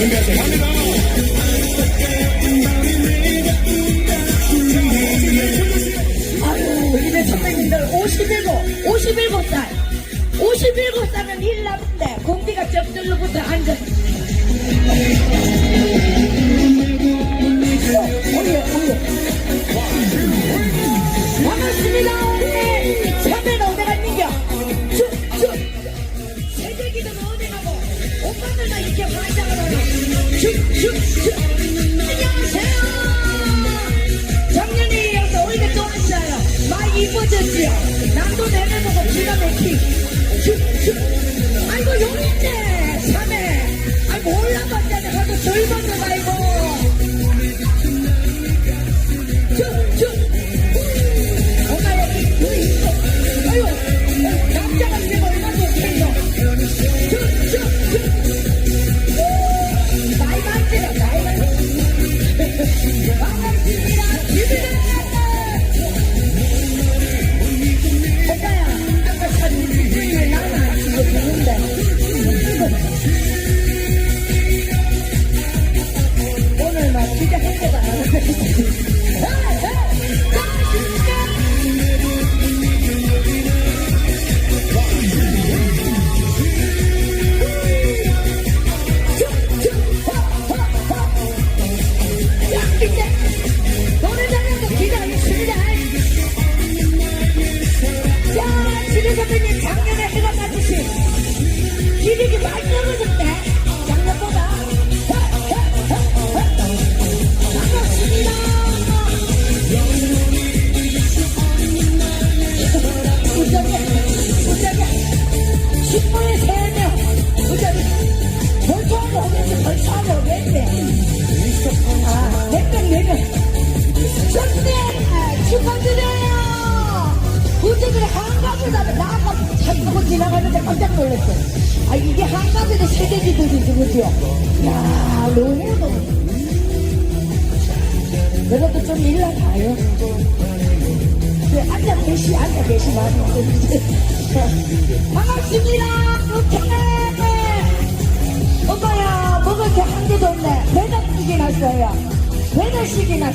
준비하세요. 아유, 이제 선배님들 57, 57살. 57살은 일 남는데 공기가 쩍들로부터 앉아. 안녕하세요. 작년에 이어서 올해 또 왔어요. 이뻐졌지요? 남도 내내보고 기가 막히 많 세대지들이지 그죠? 야 반갑습니다. 오케이. 없네 배달식이 났